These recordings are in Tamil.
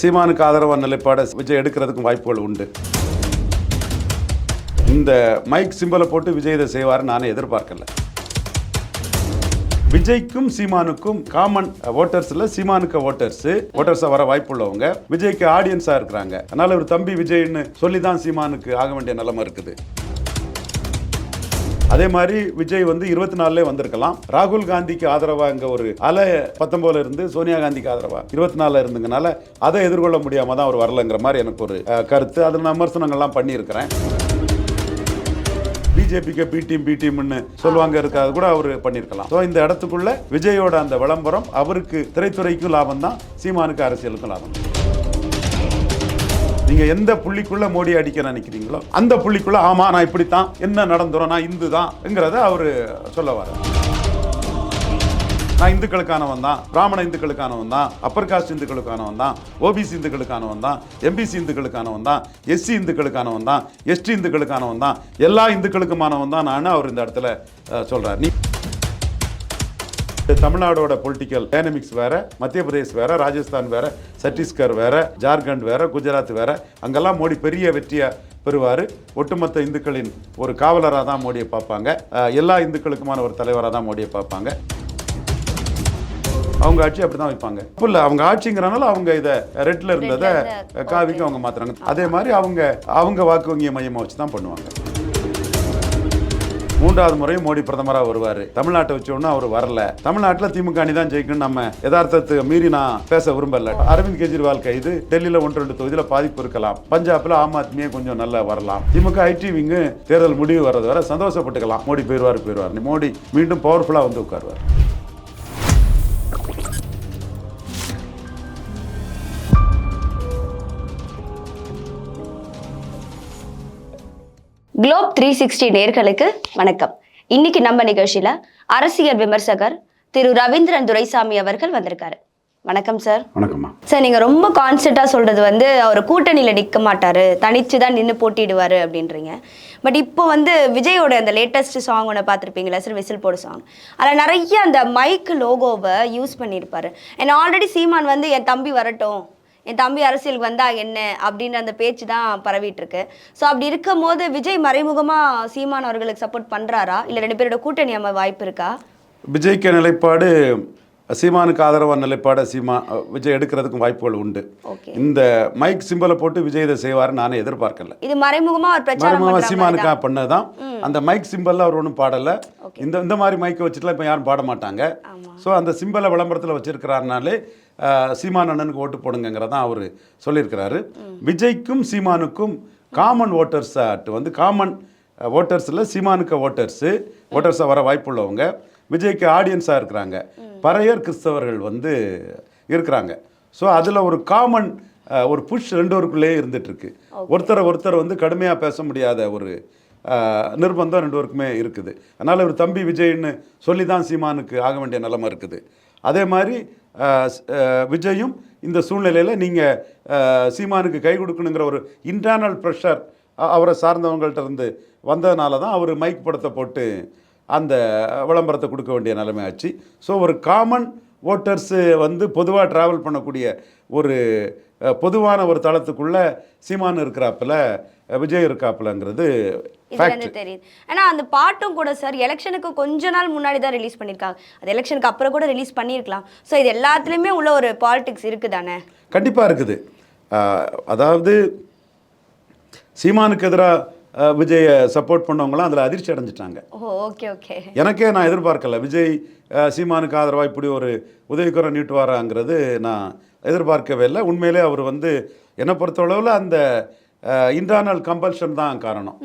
சீமானுக்கு ஆதரவான நிலைப்பாடை விஜய் எடுக்கிறதுக்கும் வாய்ப்புகள் உண்டு. இந்த மைக் சிம்பலை போட்டு விஜய் இதை செய்வார் நானே எதிர்பார்க்கல. விஜய்க்கும் சீமானுக்கும் காமன் ஓட்டர்ஸ்ல சீமானுக்கு ஓட்டர்ஸ் ஓட்டர்ஸா வர வாய்ப்புள்ளவங்க விஜய்க்கு ஆடியன்ஸா இருக்கிறாங்க. அதனால ஒரு தம்பி விஜய்னு சொல்லி தான் சீமானுக்கு ஆக வேண்டிய நிலைமை இருக்குது. அதே மாதிரி விஜய் வந்து இருபத்தி நாலுல வந்திருக்கலாம். ராகுல் காந்திக்கு ஆதரவா இங்க ஒரு அலை பத்தொன்பதுல இருந்து சோனியா காந்திக்கு ஆதரவா இருபத்தி நாலுல இருந்ததுனால அதை எதிர்கொள்ள முடியாம தான் அவர் வரலங்கிற மாதிரி எனக்கு ஒரு கருத்து. அதில் நான் விமர்சனங்கள்லாம் பண்ணியிருக்கிறேன். பிஜேபிக்கு பி டீம் பி டீம்னு சொல்லுவாங்க இருக்காது கூட அவர் பண்ணியிருக்கலாம். ஸோ இந்த இடத்துக்குள்ள விஜயோட அந்த விளம்பரம் அவருக்கு திரைத்துறைக்கும் லாபம் தான் சீமானுக்கு அரசியலுக்கும் லாபம். நீங்க எந்த புள்ளிக்குள்ள மோடி அடிக்க நினைக்கிறீங்களோ அந்த புள்ளிக்குள்ள ஆமா நான் இப்படித்தான் என்ன நடந்துரும் நான் இந்து தான்ங்கிறத அவரு சொல்ல வர நான் இந்துக்களுக்கானவன் தான் பிராமண இந்துக்களுக்கானவன் தான் அப்பர் காஸ்ட் இந்துக்களுக்கானவன் தான் ஓபிசி இந்துக்களுக்கானவன் தான் எம்பிசி இந்துக்களுக்கானவன் தான் எஸ்சி இந்துக்களுக்கானவன் தான் எஸ்டி இந்துக்களுக்கானவன் தான் எல்லா இந்துக்களுக்குமானவன் தான் நான் அவர் இந்த இடத்துல சொல்கிறார் நீ தமிழ்நாடோட பொலிட்டிக்கல் டைனமிக்ஸ் வேற மத்திய பிரதேஷ் வேற ராஜஸ்தான் வேற சத்தீஸ்கர் வேற ஜார்க்கண்ட் வேற குஜராத் வேற. அங்கெல்லாம் மோடி பெரிய வெற்றியை பெறுவார். ஒட்டுமொத்த இந்துக்களின் ஒரு காவலராக தான் மோடியை பார்ப்பாங்க. எல்லா இந்துக்களுக்குமான ஒரு தலைவராக தான் மோடியை பார்ப்பாங்க. அவங்க ஆட்சி அப்படி தான் வைப்பாங்க. இப்போ இல்லை. அவங்க ஆட்சிங்கிறனால அவங்க இதை ரெட்ல இருந்ததை காவிக்கு அவங்க மாத்துறாங்க. அதே மாதிரி அவங்க அவங்க வாக்கு வங்கியை மையமாக வச்சு தான் பண்ணுவாங்க. மூன்றாவது முறையும் மோடி பிரதமராக வருவார். தமிழ்நாட்டை வச்சோன்னா அவர் வரல. தமிழ்நாட்டில் திமுக அணி தான் ஜெயிக்கணும் நம்ம யதார்த்தத்தை மீறி நான் பேச விரும்பல. அரவிந்த் கெஜ்ரிவால் கைது டெல்லியில் ஒன்று ரெண்டு தொகுதியில் பாதிப்பு இருக்கலாம். பஞ்சாப்ல ஆம் ஆத்மியே கொஞ்சம் நல்லா வரலாம். திமுக ஐடி விங்கு தேர்தல் முடிவு வர்றது வர சந்தோஷப்பட்டுக்கலாம். மோடி போயிடுவார் போயிடுவார் மோடி மீண்டும் பவர்ஃபுல்லாக வந்து உட்காருவார். குளோப் த்ரீ சிக்ஸ்டி நேர்களுக்கு வணக்கம். இன்னைக்கு நம்ம நிகழ்ச்சியில அரசியல் விமர்சகர் திரு ரவீந்திரன் துரைசாமி அவர்கள் வந்திருக்காரு. வணக்கம் சார் வணக்கம்மா. சார் நீங்க ரொம்ப கான்ஸ்டன்டா சொல்றது வந்து அவர் கூட்டணியில நிக்க மாட்டாரு. தனிச்சு தான் நின்று போட்டிடுவாரு அப்படின்றீங்க. பட் இப்போ வந்து விஜயோட அந்த லேட்டஸ்ட் சாங் ஒன்று பார்த்துருப்பீங்களா சார் விசில் போடு சாங் அதில் நிறைய அந்த மைக் லோகோவை யூஸ் பண்ணியிருப்பாரு. என்ன ஆல்ரெடி சீமான் வந்து என் தம்பி வரட்டும் என் தம்பி அரசியலுக்கு வந்தா என்ன அப்படின்ற அந்த பேச்சு தான் பரவிட்டு இருக்கு ஸோ அப்படி இருக்கும் போது விஜய் மறைமுகமா சீமான் அவர்களுக்கு சப்போர்ட் பண்றாரா? இல்லை ரெண்டு பேரோட கூட்டணி அம்மா வாய்ப்பு இருக்கா? விஜய்க்கு நிலைப்பாடு சீமானுக்கு ஆதரவான நிலைப்பாடை சீமா விஜய் எடுக்கிறதுக்கும் வாய்ப்புகள் உண்டு. இந்த மைக் சிம்பலை போட்டு விஜய் இதை செய்வார் நானே எதிர்பார்க்கல. இது மறைமுகமா அவர் பிரச்சாரம் மருமக பண்ற மாதிரி சீமானுக்கா தான். பண்ணதான் அந்த மைக் சிம்பல்ல அவர் ஒன்றும் பாடல. இந்த இந்த மாதிரி மைக்கை வச்சுட்டுலாம் இப்போ யாரும் பாட மாட்டாங்க. ஸோ அந்த சிம்பலை விளம்பரத்தில் வச்சிருக்கிறாருனாலே சீமான் அண்ணனுக்கு ஓட்டு போடுங்கிறதான் அவர் சொல்லியிருக்கிறாரு. விஜய்க்கும் சீமானுக்கும் காமன் ஓட்டர்ஸ் வந்து காமன் ஓட்டர்ஸில் சீமானுக்கு ஓட்டர்ஸு ஓட்டர்ஸாக வர வாய்ப்புள்ளவங்க விஜய்க்கு ஆடியன்ஸாக இருக்கிறாங்க. பறையர் கிறிஸ்தவர்கள் வந்து இருக்கிறாங்க. ஸோ அதில் ஒரு காமன் ஒரு புஷ் ரெண்டு பேருக்குள்ளேயே இருந்துட்டு இருக்கு ஒருத்தரை ஒருத்தர் வந்து கடுமையாக பேச முடியாத ஒரு நிர்பந்தம் ரெண்டு பேருக்குமே இருக்குது. அதனால் ஒரு தம்பி விஜய்னு சொல்லி தான் சீமானுக்கு ஆக வேண்டிய நிலைமை இருக்குது. அதே மாதிரி விஜயும் இந்த சூழ்நிலையில் நீங்கள் சீமானுக்கு கை கொடுக்கணுங்கிற ஒரு இன்டர்னல் ப்ரெஷர் அவரை சார்ந்தவங்கள்ட்ட இருந்து வந்ததுனால தான் அவர் மைக் படத்தை போட்டு அந்த விளம்பரத்தை கொடுக்க வேண்டிய நிலைமை ஆச்சு. ஸோ ஒரு காமன் ஓட்டர்ஸு வந்து பொதுவாக ட்ராவல் பண்ணக்கூடிய ஒரு பொதுவான ஒரு தளத்துக்குள்ள சீமான் இருக்கிறாப்புல விஜய் இருக்காப்புலங்கிறது தெரியுது. ஆனா அந்த பாட்டும் கூட சார் எலெக்ஷனுக்கு கொஞ்ச நாள் முன்னாடி தான் ரிலீஸ் பண்ணிருக்காங்க. அது எலெக்ஷனுக்கு அப்புறம் கூட ரிலீஸ் பண்ணியிருக்கலாம் ஸோ இது எல்லாத்துலயுமே உள்ள ஒரு பாலிடிக்ஸ் இருக்குதானே? கண்டிப்பாக இருக்குது. அதாவது சீமானுக்கு எதிராக விஜயை சப்போர்ட் பண்ணவங்களாம் அதில் அதிர்ச்சி அடைஞ்சிட்டாங்க. ஓகே ஓகே எனக்கே நான் எதிர்பார்க்கல. விஜய் சீமானுக்கு ஆதரவாக இப்படி ஒரு உதவிக்குறை நீட்டுவாராங்கிறது நான் எதிர்பார்க்கவே இல்லை. உண்மையிலே அவர் வந்து என்னை பொறுத்தளவில் அந்த இன்டர்னல் கம்பல்ஷன் தான் காரணம்.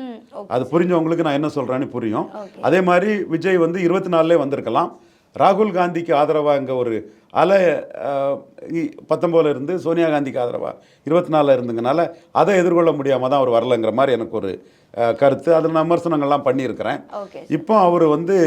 அது புரிஞ்சவங்களுக்கு நான் என்ன சொல்கிறேன்னு புரியும். அதே மாதிரி விஜய் வந்து இருபத்தி நாலுலே வந்திருக்கலாம். ராகுல் காந்திக்கு ஆதரவாக இங்கே ஒரு அலை பத்தொம்போதுல இருந்து சோனியா காந்திக்கு ஆதரவாக இருபத்தி நாலில் இருந்துங்கனால அதை எதிர்கொள்ள முடியாமல் தான் அவர் வரலங்கிற மாதிரி எனக்கு ஒரு கருத்து. அதில் நான் விமர்சனங்கள்லாம் பண்ணியிருக்கிறேன். இப்போ அவர் வந்து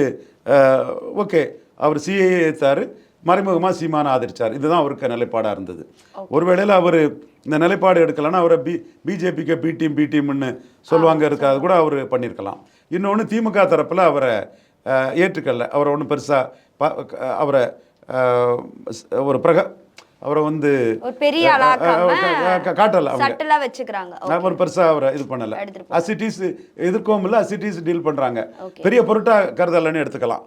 ஓகே. அவர் சிஏ ஏற்றாரு மறைமுகமாக சீமான ஆதரிச்சார். இதுதான் அவருக்கு நிலைப்பாடாக இருந்தது. ஒருவேளையில் அவர் இந்த நிலைப்பாடு எடுக்கலைன்னா அவரை பி பிஜேபிக்கு பி டீம் பி டீம்னு சொல்லுவாங்க இருக்காது கூட அவர் பண்ணியிருக்கலாம். இன்னொன்று திமுக தரப்பில் அவரை ஏற்றுக்கல. அவரை ஒன்றும் பெருசாக அவரை அஹ், ஸ்- ஒரு பிரக அவரை வந்து ஒரு பெரிய காட்டல அவங்க சட்டலா வச்சுக்கிறாங்க. நான் ஒரு பெருசா அவரை இது பண்ணல. அசிட்டிஸ் எதிர்க்கவும் இல்லை அசிட்டிஸ் டீல் பண்றாங்க. பெரிய பொருட்டா கருதலன்னு எடுத்துக்கலாம்.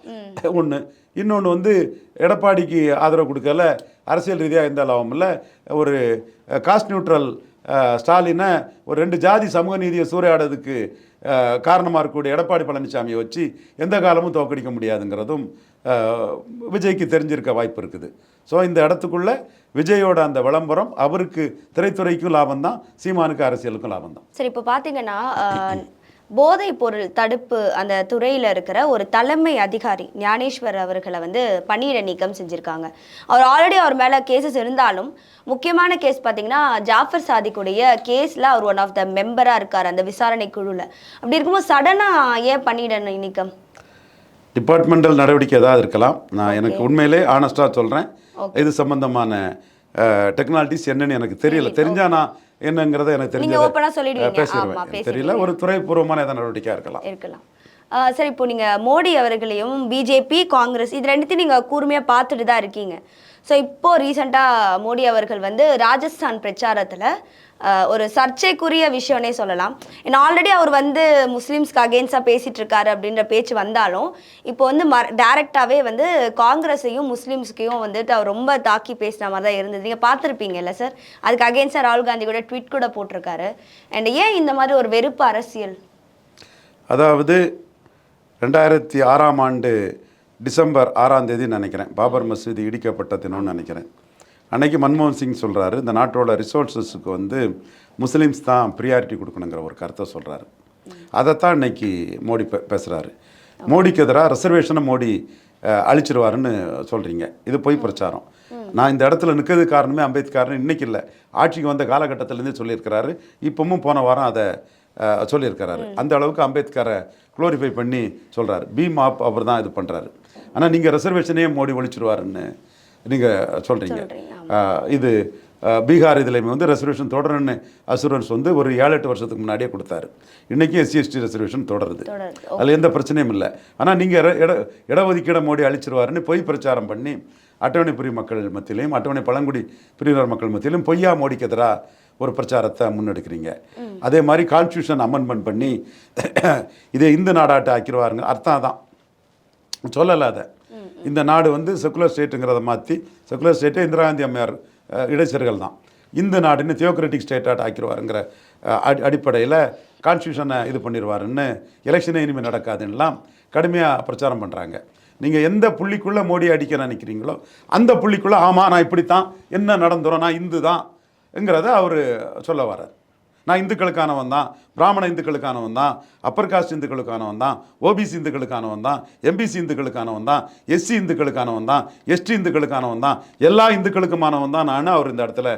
ஒண்ணு. இன்னொன்னு வந்து எடப்பாடிக்கு ஆதரவு கொடுக்கல அரசியல் ரீதியா எந்த லாபம் இல்லை ஒரு காஸ்ட் நியூட்ரல் ஸ்டாலினை ஒரு ரெண்டு ஜாதி சமூக நீதியை சூறையாடுறதுக்கு காரணமாக இருக்கக்கூடிய எடப்பாடி பழனிசாமியை வச்சு எந்த காலமும் தோக்கடிக்க முடியாதுங்கிறதும் விஜய்க்கு தெரிஞ்சிருக்க வாய்ப்பு இருக்குது. ஸோ இந்த இடத்துக்குள்ள விஜயோட அந்த விளம்பரம் அவருக்கு திரைத்துறைக்கும் லாபம் தான் சீமானுக்கு அரசியலுக்கும் லாபம் தான் சரி இப்போ பார்த்தீங்கன்னா போதைப் பொருள் தடுப்பு அந்த துறையில் இருக்கிற ஒரு தலைமை அதிகாரி ஞானேஸ்வர் அவர்களை வந்து பணியிட நீக்கம் செஞ்சுருக்காங்க. அவர் ஆல்ரெடி அவர் மேலே கேசஸ் இருந்தாலும் முக்கியமான கேஸ் பார்த்தீங்கன்னா ஜாஃபர் சாதிக்குடைய கேஸில் அவர் ஒன் ஆஃப் த மெம்பராக இருக்கார் அந்த விசாரணை குழுவில் அப்படி இருக்கும்போது சடனாக ஏன் பணியிட நீக்கம்? டிபார்ட்மெண்டல் நடவடிக்கை ஏதாவது இருக்கலாம். நான் எனக்கு உண்மையிலே ஆனஸ்டாக சொல்கிறேன் இது சம்பந்தமான டெக்னாலஜிஸ் என்னன்னு எனக்கு தெரியல. தெரிஞ்சா நான் என்னங்கிறத எனக்கு நீங்க சொல்லிடுவீங்க. பேசிடுவேன். ஆமா, தெரியல ஒரு துறைபூர்வமான ஏதாவது நடவடிக்கையாக இருக்கலாம். இருக்கலாம். சரி இப்போ நீங்கள் மோடி அவர்களையும் பிஜேபி காங்கிரஸ் இது ரெண்டுத்தையும் நீங்கள் கூர்மையாக பார்த்துட்டு தான் இருக்கீங்க. ஸோ இப்போ ரீசெண்டாக மோடி அவர்கள் வந்து ராஜஸ்தான் பிரச்சாரத்தில் ஒரு சர்ச்சைக்குரிய விஷயம்னே சொல்லலாம். ஏன்னா ஆல்ரெடி அவர் வந்து முஸ்லீம்ஸ்க்கு அகேன்ஸ்டாக பேசிட்டு இருக்காரு அப்படின்ற பேச்சு வந்தாலும் இப்போ வந்து ம டேரெக்டாகவே வந்து காங்கிரஸையும் முஸ்லீம்ஸ்க்கையும் வந்துட்டு அவர் ரொம்ப தாக்கி பேசின மாதிரி தான் இருந்தது. நீங்கள் பார்த்துருப்பீங்கல்ல சார் அதுக்கு அகேன்ஸ்டாக ராகுல் காந்தி கூட ட்வீட் கூட போட்டிருக்காரு. அண்ட் ஏன் இந்த மாதிரி ஒரு வெறுப்பு அரசியல்? அதாவது ரெண்டாயிரத்தி ஆறாம் ஆண்டு டிசம்பர் ஆறாம் தேதி நினைக்கிறேன். பாபர் மசூதி இடிக்கப்பட்ட தினம்னு நினைக்கிறேன். அன்றைக்கி மன்மோகன் சிங் சொல்கிறாரு இந்த நாட்டோட ரிசோர்ஸஸுக்கு வந்து முஸ்லீம்ஸ் தான் ப்ரியாரிட்டி கொடுக்கணுங்கிற ஒரு கருத்தை சொல்கிறாரு அதைத்தான் இன்னைக்கு மோடி பே பேசுகிறாரு மோடிக்கு எதிராக ரிசர்வேஷனை மோடி அழிச்சிருவாருன்னு சொல்கிறீங்க இது பொய் பிரச்சாரம். நான் இந்த இடத்துல நிற்கிறது காரணமே அம்பேத்கர்னு இன்றைக்கி இல்லை. ஆட்சிக்கு வந்த காலகட்டத்திலேருந்தே சொல்லியிருக்கிறாரு. இப்பவும் போன வாரம் அதை சொல்லியிருக்கிறாரு. அந்த அளவுக்கு அம்பேத்கரை குளோரிஃபை பண்ணி சொல்கிறாரு பீம் ஆப் அவர் தான் இது பண்ணுறாரு ஆனால் நீங்கள் ரிசர்வேஷனே மோடி ஒழிச்சிருவாருன்னு நீங்கள் சொல்கிறீங்க இது பீகார் இதுலையுமே வந்து ரெசர்வேஷன் தொடருன்னு அசூரன்ஸ் வந்து ஒரு ஏழு எட்டு வருஷத்துக்கு முன்னாடியே கொடுத்தாரு. இன்றைக்கி எஸ்சி எஸ்டி ரெசர்வேஷன் தொடருது. அதில் எந்த பிரச்சனையும் இல்லை. ஆனால் நீங்கள் இட இடஒதுக்கீட மோடி அழிச்சிருவாருன்னு பொய் பிரச்சாரம் பண்ணி அட்டவணை பிரிவு மக்கள் மத்தியிலையும் அட்டவணை பழங்குடி பிரிவினர் மக்கள் மத்தியிலும் பொய்யா மோடிக்கு எதிராக ஒரு பிரச்சாரத்தை முன்னெடுக்கிறீங்க. அதே மாதிரி கான்ஸ்டியூஷன் அமெண்ட்மெண்ட் பண்ணி இதை இந்து நாடாட்ட ஆக்கிடுவாருங்க அர்த்தம் தான் சொல்லலை அதை. இந்த நாடு வந்து செக்குலர் ஸ்டேட்டுங்கிறத மாற்றி செக்குலர் ஸ்டேட்டே இந்திரா காந்தி அம்மையார் இடைச்சர்கள் தான். இந்த நாடுன்னு தியோக்ரட்டிக் ஸ்டேட்டாக ஆக்கிடுவாருங்கிற அடி அடிப்படையில் கான்ஸ்டியூஷனை இது பண்ணிடுவாருன்னு எலெக்ஷனே இனிமேல் நடக்காதுன்னெலாம் கடுமையாக பிரச்சாரம் பண்ணுறாங்க நீங்கள் எந்த புள்ளிக்குள்ளே மோடி அடிக்க நினைக்கிறீங்களோ அந்த புள்ளிக்குள்ளே ஆமாம் நான் இப்படித்தான் என்ன நடந்துரும் நான் இந்து தான்ங்கிறத அவர் சொல்ல வர்றார். நான் இந்துக்களுக்கானவன் தான் பிராமண இந்துக்களுக்கானவன் தான் அப்பர் காஸ்ட் இந்துக்களுக்கானவன் தான் ஓபிசி இந்துக்களுக்கானவன் தான் எம்பிசி இந்துக்களுக்கானவன் தான் எஸ்சி இந்துக்களுக்கானவன் தான் எஸ்டி இந்துக்களுக்கானவன் தான் எல்லா இந்துக்களுக்குமானவன் தான் நான் அவர் இந்த இடத்துல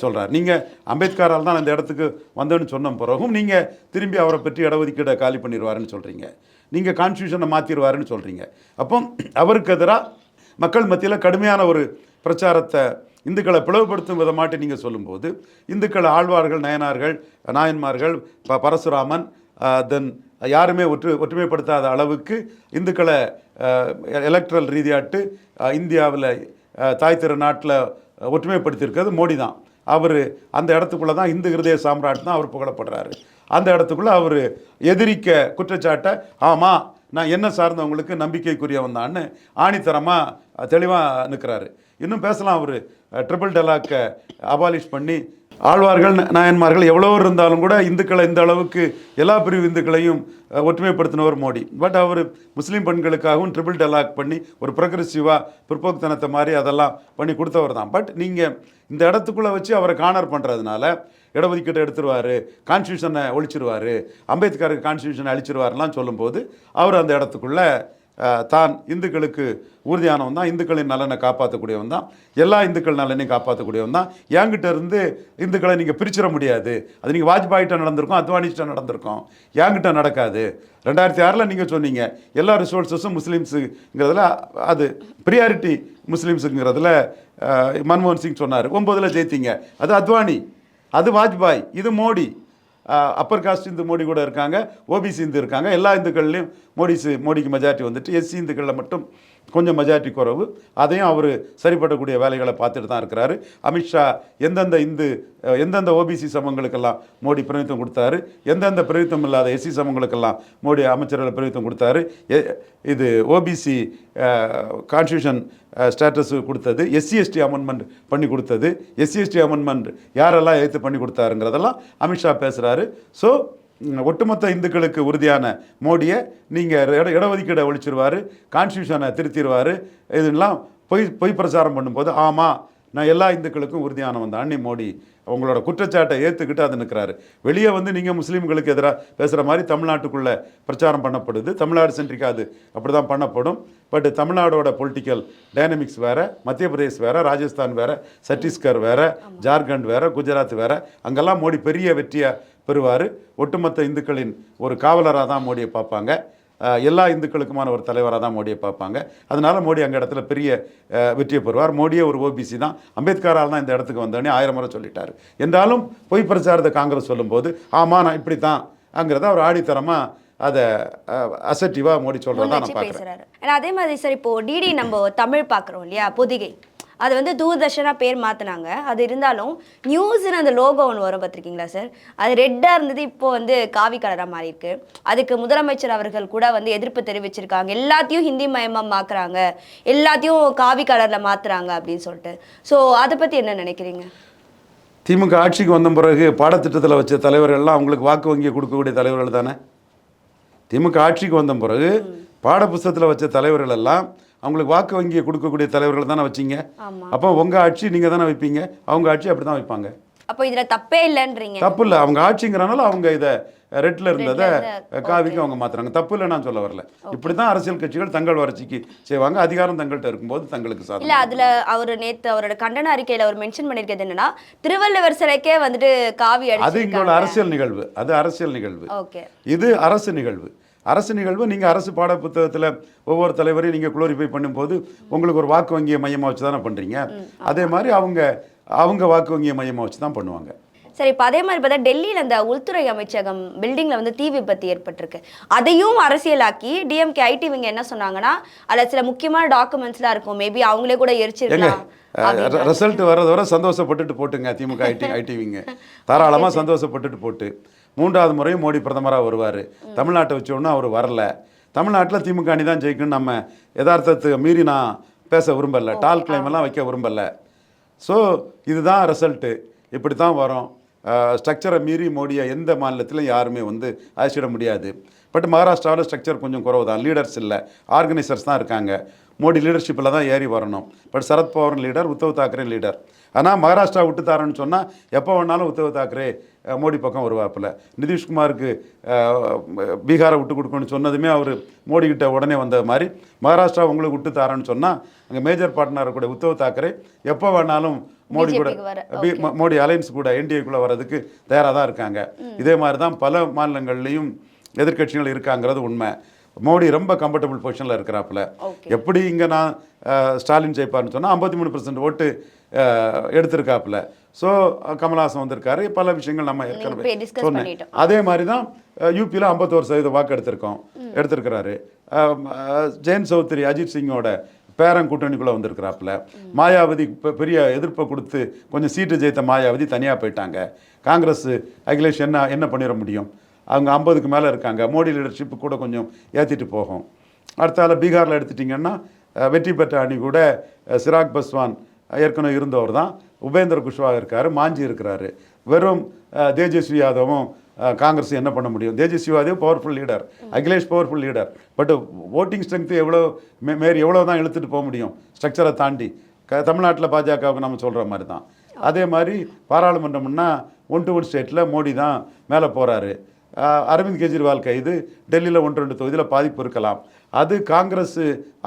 சொல்கிறார் நீங்கள் அம்பேத்கரால் தான் இந்த இடத்துக்கு வந்தேன்னு சொன்ன பிறகும் நீங்கள் திரும்பி அவரை பற்றி இடஒதுக்கீடை காலி பண்ணிடுவாருன்னு சொல்கிறீங்க நீங்கள் கான்ஸ்டியூஷனை மாற்றிடுவாருன்னு சொல்கிறீங்க அப்போ அவருக்கு எதிராக மக்கள் மத்தியில் கடுமையான ஒரு பிரச்சாரத்தை இந்துக்களை பிளவுபடுத்தும் விதமாட்டி நீங்கள் சொல்லும்போது இந்துக்கள் ஆழ்வார்கள் நயனார்கள் நாயன்மார்கள் ப பரசுராமன் தென் யாருமே ஒற்று ஒற்றுமைப்படுத்தாத அளவுக்கு இந்துக்களை எலக்ட்ரல் ரீதியாட்டு இந்தியாவில் தாய் திருநாட்டில் ஒற்றுமைப்படுத்தியிருக்கிறது மோடி தான். அவர் அந்த இடத்துக்குள்ளே தான் இந்து ஹிருதய சாம்ராட் தான் அவர் புகழப்படுறாரு. அந்த இடத்துக்குள்ளே அவர் எதிரிக்க குற்றச்சாட்டை ஆமாம் நான் என்ன சார்ந்தவங்களுக்கு நம்பிக்கைக்குரியவன் தான்னு ஆணித்தரமாக தெளிவாக நிற்கிறாரு இன்னும் பேசலாம் அவர். ட்ரிபிள் டெலாக்கை அபாலிஷ் பண்ணி ஆழ்வார்கள் ந- நாயன்மார்கள் எவ்வளோ இருந்தாலும் கூட இந்துக்களை இந்த அளவுக்கு எல்லா பிரிவு இந்துக்களையும் ஒற்றுமைப்படுத்தினவர் மோடி. பட் அவர் முஸ்லீம் பெண்களுக்காகவும் ட்ரிபிள் டெலாக் பண்ணி ஒரு ப்ரொக்ரெசிவாக பிற்போக்குத்தனத்தை மாதிரி அதெல்லாம் பண்ணி கொடுத்தவர் தான். பட் நீங்கள் இந்த இடத்துக்குள்ளே வச்சு அவரை கார்னர் பண்ணுறதுனால இடஒதுக்கீட்டை எடுத்துருவார் கான்ஸ்டியூஷனை ஒழிச்சிருவார் அம்பேத்கருக்கு கான்ஸ்டியூஷனை அழிச்சிருவாருலாம் சொல்லும்போது அவர் அந்த இடத்துக்குள்ளே தான் இந்துக்களுக்கு உறுதியானவன் தான். இந்துக்களின் நலனை காப்பாற்றக்கூடியவன் தான். எல்லா இந்துக்கள் நலனையும் காப்பாற்றக்கூடியவன் தான். என்கிட்ட இருந்து இந்துக்களை நீங்கள் பிரிச்சிட முடியாது. அது நீங்கள் வாஜ்பாயிட்ட நடந்திருக்கும் அத்வானிகிட்ட நடந்திருக்கும். என்கிட்ட நடக்காது. ரெண்டாயிரத்தி ஆறில் நீங்கள் சொன்னீங்க எல்லா ரிசோர்ஸஸும் முஸ்லீம்ஸுங்கிறதுல அது ப்ரியாரிட்டி முஸ்லீம்ஸுங்கிறதுல மன்மோகன் சிங் சொன்னார். ஒம்பதில் ஜெயித்தீங்க. அது அத்வானி அது வாஜ்பாய் இது மோடி. அப்பர் காஸ்ட் இந்து மோடி கூட இருக்காங்க ஓபிசி இந்து இருக்காங்க எல்லா இந்துக்கள்லையும் மோடிஸு மோடிக்கு மெஜாரிட்டி வந்துட்டு எஸ்சி இந்துக்களில் மட்டும் கொஞ்சம் மெஜாரிட்டி குறைவு. அதையும் அவர் சரிப்படக்கூடிய வேலைகளை பார்த்துட்டு தான் இருக்கிறாரு. அமித்ஷா எந்தெந்த இந்து எந்தெந்த ஓபிசி சமங்களுக்கெல்லாம் மோடி பிரதிநிதித்துவம் கொடுத்தாரு? எந்தெந்த பிரதிநிதித்துவம் இல்லாத எஸ்சி சமங்களுக்கெல்லாம் மோடி அமைச்சர்கள் பிரதிநிதித்துவம் கொடுத்தாரு? இது ஓபிசி கான்ஸ்டியூஷன் ஸ்டேட்டஸ் கொடுத்தது. எஸ்சி எஸ்டி அமெண்ட்மெண்ட் பண்ணி கொடுத்தது. எஸ்சி எஸ்டி அமெண்ட்மெண்ட் யாரெல்லாம் ஏற்று பண்ணி கொடுத்தாருங்கிறதெல்லாம் அமித்ஷா பேசுகிறாரு ஸோ ஒட்டுமொத்த இந்துக்களுக்கு உறுதியான மோடியை நீங்கள் இட இடஒதுக்கீடை ஒழிச்சிருவார் கான்ஸ்டியூஷனை திருத்திடுவார் இதெல்லாம் பொய் பொய் பிரச்சாரம் பண்ணும்போது ஆமாம் நான் எல்லா இந்துக்களுக்கும் உறுதியானவன் தான். அண்ணி மோடி உங்களோட குற்றச்சாட்டை ஏற்றுக்கிட்டு அது நிற்கிறாரு வெளியே வந்து நீங்கள் முஸ்லீம்களுக்கு எதிராக பேசுகிற மாதிரி தமிழ்நாட்டுக்குள்ளே பிரச்சாரம் பண்ணப்படுது. தமிழ்நாடு சென்ட்ரிக்காக அது அப்படி தான் பண்ணப்படும். பட் தமிழ்நாடோட பொலிட்டிக்கல் டைனமிக்ஸ் வேறு மத்திய பிரதேஷ் வேறு ராஜஸ்தான் வேறு சத்தீஸ்கர் வேறு ஜார்க்கண்ட் வேறு குஜராத் வேறு அங்கெல்லாம் மோடி பெரிய வெற்றியை பெறுவார். ஒட்டுமொத்த இந்துக்களின் ஒரு காவலராக தான் மோடியை பார்ப்பாங்க. எல்லா இந்துக்களுக்குமான ஒரு தலைவராக தான் மோடியை பார்ப்பாங்க. அதனால மோடி அங்கே இடத்துல பெரிய வெற்றியை பெறுவார். மோடியே ஒரு ஓபிசி தான். அம்பேத்கரால் தான் இந்த இடத்துக்கு வந்தோடனே ஆயிரம் முறை சொல்லிட்டாரு. என்றாலும் பொய் பிரச்சாரத்தை காங்கிரஸ் சொல்லும்போது ஆமாம் நான் இப்படி தான் அங்கிறத அவர் ஆடித்தரமாக அதை அசட்டிவாக மோடி சொல்கிறதா நான் பார்க்குறேன். அதே மாதிரி சார் இப்போ டிடி நம்ம தமிழ் பார்க்குறோம் இல்லையா? பொதிகை. அது வந்து தூர்தர்ஷனா பேர் மாற்றினாங்க அது இருந்தாலும் நியூஸ்னு அந்த லோகோ ஒன்று வரும் பார்த்துருக்கீங்களா சார்? அது ரெட்டாக இருந்தது இப்போ வந்து காவி கலராக மாறி இருக்கு அதுக்கு முதலமைச்சர் அவர்கள் கூட வந்து எதிர்ப்பு தெரிவிச்சிருக்காங்க. எல்லாத்தையும் ஹிந்தி மயமாக மாக்குறாங்க எல்லாத்தையும் காவி கலரில் மாற்றுறாங்க அப்படின்னு சொல்லிட்டு. ஸோ அதை பற்றி என்ன நினைக்கிறீங்க? திமுக ஆட்சிக்கு வந்த பிறகு பாடத்திட்டத்தில் வச்ச தலைவர்கள்லாம் அவங்களுக்கு வாக்கு வங்கியை கொடுக்கக்கூடிய தலைவர்கள் தானே? திமுக ஆட்சிக்கு வந்த பிறகு பாடப்புஸ்தகத்தில் வச்ச தலைவர்கள் எல்லாம் அவங்களுக்கு வாக்கு வங்கியை கொடுக்கக்கூடிய தலைவர்கள் தானே வச்சீங்க. அப்போ உங்கள் ஆட்சி நீங்கள் தானே வைப்பீங்க. அவங்க ஆட்சி அப்படி தான் வைப்பாங்க. அப்போ இதில் தப்பே இல்லைன்றீங்க. தப்பு இல்லை. அவங்க ஆட்சிங்கிறனால அவங்க இதை ரெட்டில் இருந்ததை இருந்த- காவிக்கு அவங்க மாத்துறாங்க. தப்பு இல்லை நான் சொல்ல வரல. இப்படி தான் அரசியல் கட்சிகள் தங்கள் வளர்ச்சிக்கு செய்வாங்க. அதிகாரம் தங்கள்கிட்ட இருக்கும்போது தங்களுக்கு சாதம் இல்ல அதுல அவர் நேத்து அவரோட கண்டன அறிக்கையில அவர் மென்ஷன் பண்ணிருக்கிறது என்னன்னா திருவள்ளுவர் சிலைக்கே வந்துட்டு காவி அது அடிச்சிருக்காங்க. அரசியல் நிகழ்வு. அது அரசியல் நிகழ்வு. ஓகே. இது அரசு நிகழ்வு. அரசு நிகழ்வு நீங்கள் அரசு பாட புத்தகத்தில் ஒவ்வொரு தலைவரையும் நீங்கள் குளோரிஃபை பண்ணும்போது உங்களுக்கு ஒரு வாக்கு வங்கியை மையமாக வச்சு தானே பண்ணுறீங்க அதே மாதிரி அவங்க அவங்க வாக்கு வங்கியை மையமாக வச்சு தான் பண்ணுவாங்க. சரி இப்போ அதே மாதிரி பார்த்தா டெல்லியில் அந்த உள்துறை அமைச்சகம் பில்டிங்கில் வந்து தீ விபத்து ஏற்பட்டிருக்கு. அதையும் அரசியலாக்கி டிஎம்கே ஐடி இவங்க என்ன சொன்னாங்கன்னா அதில் சில முக்கியமான டாக்குமெண்ட்ஸ்லாம் இருக்கும். மேபி அவங்களே கூட எரிச்சிருக்கலாம். ரிசல்ட் வர்றது வரை சந்தோஷப்பட்டுட்டு போட்டுங்க திமுக ஐடி ஐடிவிங்க தாராளமாக சந்தோஷப்பட்டுட்டு போட்டு. மூன்றாவது முறையும் மோடி பிரதமராக வருவார். தமிழ்நாட்டை வச்சோன்னா அவர் வரல. தமிழ்நாட்டில் திமுக அணி தான் ஜெயிக்கணும்னு நம்ம யதார்த்தத்துக்கு மீறி நான் பேச விரும்பல. டால் கிளைம் எல்லாம் வைக்க விரும்பல. ஸோ இதுதான் ரிசல்ட்டு இப்படி தான் வரும் ஸ்ட்ரக்சரை மீறி மோடியை எந்த மாநிலத்திலும் யாருமே வந்து அழைச்சிட முடியாது. பட் மகாராஷ்டிராவில் ஸ்ட்ரக்சர் கொஞ்சம் குறவு தான் லீடர்ஸ் இல்லை. ஆர்கனைசர்ஸ் தான் இருக்காங்க. மோடி லீடர்ஷிப்பில் தான் ஏறி வரணும். But Sharad Pawar leader Uddhav Thackeray leader ஆனால் மகாராஷ்டிரா விட்டு தாரேன்னு சொன்னால் எப்போ வேணாலும் உத்தவ் தாக்கரே மோடி பக்கம் வருவாப்பில். நிதிஷ்குமாருக்கு பீகாரை விட்டு கொடுக்கணும்னு சொன்னதுமே அவர் மோடி கிட்ட உடனே வந்த மாதிரி. மகாராஷ்டிரா உங்களுக்கு விட்டு தாரேன்னு சொன்னால் அங்கே மேஜர் பார்ட்னர் கூட உத்தவ் தாக்கரே எப்போ வேணாலும் மோடி கூட மோடி அலைன்ஸ் கூட என்டிஏக்குள்ளே வர்றதுக்கு தயாராக தான் இருக்காங்க. இதே மாதிரி தான் பல மாநிலங்கள்லையும் எதிர்க்கட்சிகள் இருக்காங்கிறது உண்மை. மோடி ரொம்ப கம்ஃபர்டபுள் பொசிஷனில் இருக்கிறாப்புல. எப்படி இங்கே நான் ஸ்டாலின் ஜெயிப்பார்னு சொன்னால் ஐம்பத்தி மூணு பர்சன்ட் ஓட்டு எடுத்திருக்காப்புல. ஸோ கமல்ஹாசன் வந்திருக்காரு. பல விஷயங்கள் நம்ம ஏற்கனவே சொன்னேன். அதே மாதிரி தான் யூபியில் ஐம்பத்தோரு சதவீத வாக்கு எடுத்திருக்கோம். எடுத்திருக்கிறாரு. ஜெயந்த் சௌத்ரி அஜித் சிங்கோட பேரன் கூட்டணிக்குள்ளே வந்திருக்கிறாப்புல. மாயாவதி பெரிய எதிர்ப்பை கொடுத்து கொஞ்சம் சீட்டு ஜெயித்த மாயாவதி தனியாக போயிட்டாங்க. காங்கிரஸ் அகிலேஷ் என்ன என்ன பண்ணிட முடியும்? அவங்க ஐம்பதுக்கு மேலே இருக்காங்க. மோடி லீடர்ஷிப் கூட கொஞ்சம் ஏற்றிட்டு போகும். அடுத்தால பீகாரில் எடுத்துட்டிங்கன்னா வெற்றி பெற்ற அணி கூட சிராக் பஸ்வான் ஏற்கனவே இருந்தவர் தான். உபேந்திர குஷ்வாக இருக்கார் மாஞ்சி இருக்கிறாரு. வெறும் தேஜஸ்வி யாதவும் காங்கிரஸ் என்ன பண்ண முடியும்? Tejashwi Yadav powerful leader Akhilesh powerful leader but voting strength எவ்வளோ மே மேரி எவ்வளோ தான் இழுத்துட்டு போக முடியும்? ஸ்ட்ரக்சரை தாண்டி. க தமிழ்நாட்டில் பாஜகவுக்கு நம்ம சொல்கிற மாதிரி தான் அதே மாதிரி பாராளுமன்றம்னா ஒன் டு ஒன் ஸ்டேட்டில் மோடி தான் மேலே போகிறாரு அரவிந்த் கெஜ்ரிவால் கைது. டெல்லியில் ஒன்று ரெண்டு தொகுதியில் பாதிப்பு இருக்கலாம். அது காங்கிரஸ்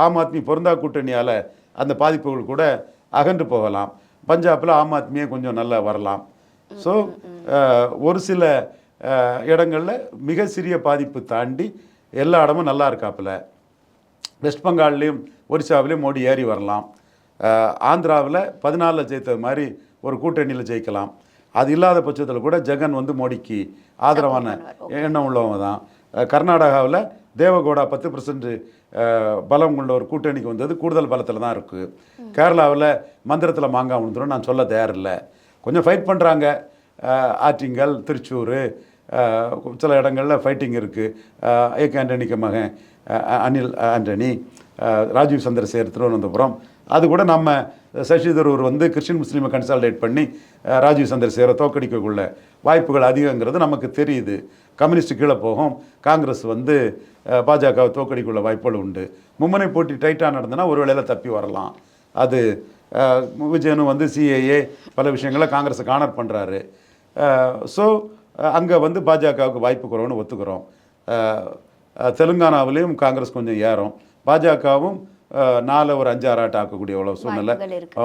ஆம் ஆத்மி பொருந்தா கூட்டணியால் அந்த பாதிப்புகள் கூட அகன்று போகலாம். பஞ்சாபில் ஆம் ஆத்மியே கொஞ்சம் நல்லா வரலாம். ஸோ ஒரு சில இடங்களில் மிக சிறிய பாதிப்பு தாண்டி எல்லா இடமும் நல்லா இருக்காப்புல. வெஸ்ட் பெங்கால்லையும் ஒரிசாவிலையும் மோடி ஏறி வரலாம். ஆந்திராவில் பதினாலில் ஜெயித்தது மாதிரி ஒரு கூட்டணியில் ஜெயிக்கலாம். அது இல்லாத பட்சத்தில் கூட ஜெகன் வந்து மோடிக்கு ஆதரவான எண்ணம் உள்ளவங்க தான். கர்நாடகாவில் தேவகோடா பத்து பர்சன்ட் பலம் கொண்ட ஒரு கூட்டணிக்கு வந்தது. கூடுதல் பலத்தில் தான் இருக்குது கேரளாவில் மந்திரத்தில் மாங்காய் விழுந்துரும் நான் சொல்ல தயாரில்லை கொஞ்சம் ஃபைட் பண்ணுறாங்க ஆற்றிங்கல் திருச்சூர் சில இடங்களில் ஃபைட்டிங் இருக்குது ஏக் ஆண்டனிக்கு மகன் அனில் ஆண்டனி. ராஜீவ் சந்திரசேகர் திருவனந்தபுரம். அது கூட நம்ம சசி தரூர் வந்து கிறிஸ்டின் முஸ்லீமை கன்சால்டேட் பண்ணி ராஜீவ் சந்திரசேகரை தோக்கடிக்கக்குள்ள வாய்ப்புகள் அதிகங்கிறது நமக்கு தெரியுது. கம்யூனிஸ்ட் கீழே போகும். காங்கிரஸ் வந்து பாஜகவை தோக்கடிக்குள்ள வாய்ப்புகள் உண்டு. மும்முனை போட்டி டைட்டாக நடந்ததுன்னா ஒரு வேளையில் தப்பி வரலாம். அது விஜயனும் வந்து சிஏஏ பல விஷயங்களை காங்கிரஸை கானர் பண்ணுறாரு ஸோ அங்கே வந்து பாஜகவுக்கு வாய்ப்பு குறவுன்னு ஒத்துக்கிறோம். தெலுங்கானாவிலையும் காங்கிரஸ் கொஞ்சம் ஏறும். பாஜகவும் நாலு ஒரு அஞ்சு ஆறாட்டு ஆக்கக்கூடிய அவ்வளோ சூழ்நிலை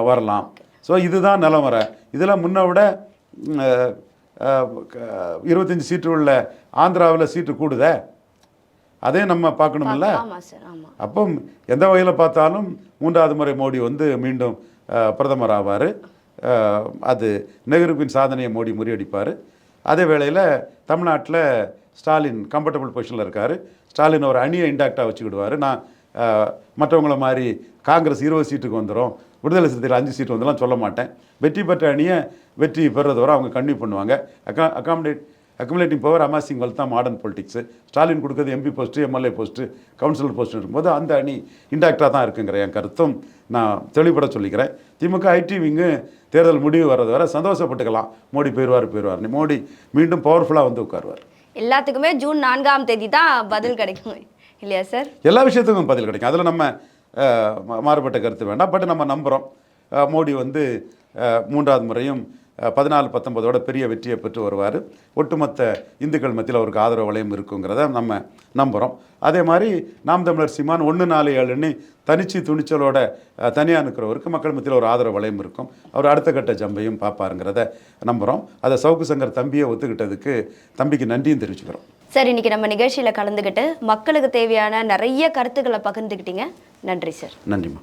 வரலாம். ஸோ இதுதான் நிலவரை இதில் முன்ன விட இருபத்தஞ்சு சீட்டு உள்ள ஆந்திராவில் சீட்டு கூடுதே? அதே நம்ம ஆமா அப்போ எந்த வகையில் பார்த்தாலும் மூன்றாவது முறை மோடி வந்து மீண்டும் பிரதமர் ஆவார். அது நெஹ்ருவின் சாதனையை மோடி முறியடிப்பார். அதே வேளையில் தமிழ்நாட்டில் ஸ்டாலின் கம்ஃபர்டபுள் பொசிஷனில் இருக்கார். ஸ்டாலின் ஒரு அணியை இன்டாக்டாக வச்சுக்கிடுவார். நான் மற்றவங்கள மாதிரி காங்கிரஸ் இருபது சீட்டுக்கு வந்துடும் விடுதலை சிறுத்தைகள் அஞ்சு சீட்டு வந்துலாம் சொல்ல மாட்டேன். வெற்றி பெற்ற அணியை வெற்றி பெறுறது வரை அவங்க கன்டினியூ பண்ணுவாங்க. அக்கா accommodate accumulating power amassing wealth தான் மாடர்ன் பொலிட்டிக்ஸு ஸ்டாலின் கொடுக்குறது MP post MLA post councillor post இருக்கும்போது அந்த அணி இன்டாக்டாக தான் இருக்குங்கிற என் கருத்தும் நான் தெளிவுபட சொல்லிக்கிறேன். திமுக ஐடி விங்கு தேர்தல் முடிவு வர்றது வரை சந்தோஷப்பட்டுக்கலாம். மோடி போயிடுவார் போயிடுவார் மோடி மீண்டும் பவர்ஃபுல்லாக வந்து உட்காருவார். எல்லாத்துக்குமே ஜூன் நான்காம் தேதி தான் பதில் கிடைக்கும். இல்லையா சார்? எல்லா விஷயத்துக்கும் பதில் கிடைக்கும். அதில் நம்ம மாறுபட்ட கருத்து வேண்டாம். பட் நம்ம நம்புகிறோம் மோடி வந்து மூன்றாவது முறையும் பதினாலு பத்தொன்பதோட பெரிய வெற்றியை பெற்று வருவார். ஒட்டுமொத்த இந்துக்கள் மத்தியில் அவருக்கு ஆதரவு வளையம் இருக்குங்கிறத நம்ம நம்புகிறோம் அதே மாதிரி நாம் தமிழர் சீமான் ஒன்று நாலு ஏழுன்னு தனிச்சு துணிச்சலோட தனியாக நிற்கிறவருக்கு மக்கள் மத்தியில் ஒரு ஆதரவு வளையம் இருக்கும். அவர் அடுத்த கட்ட ஜம்பையும் பார்ப்பாருங்கிறத நம்புகிறோம் அதை சவுக்கு சங்கர் தம்பியை ஒத்துக்கிட்டதுக்கு தம்பிக்கு நன்றியும் தெரிவிச்சுக்கிறோம். சார் இன்னைக்கு நம்ம நிகழ்ச்சியில கலந்துக்கிட்டு மக்களுக்கு தேவையான நிறைய கருத்துக்களை பகிர்ந்துக்கிட்டீங்க நன்றி சார். நன்றிம்மா.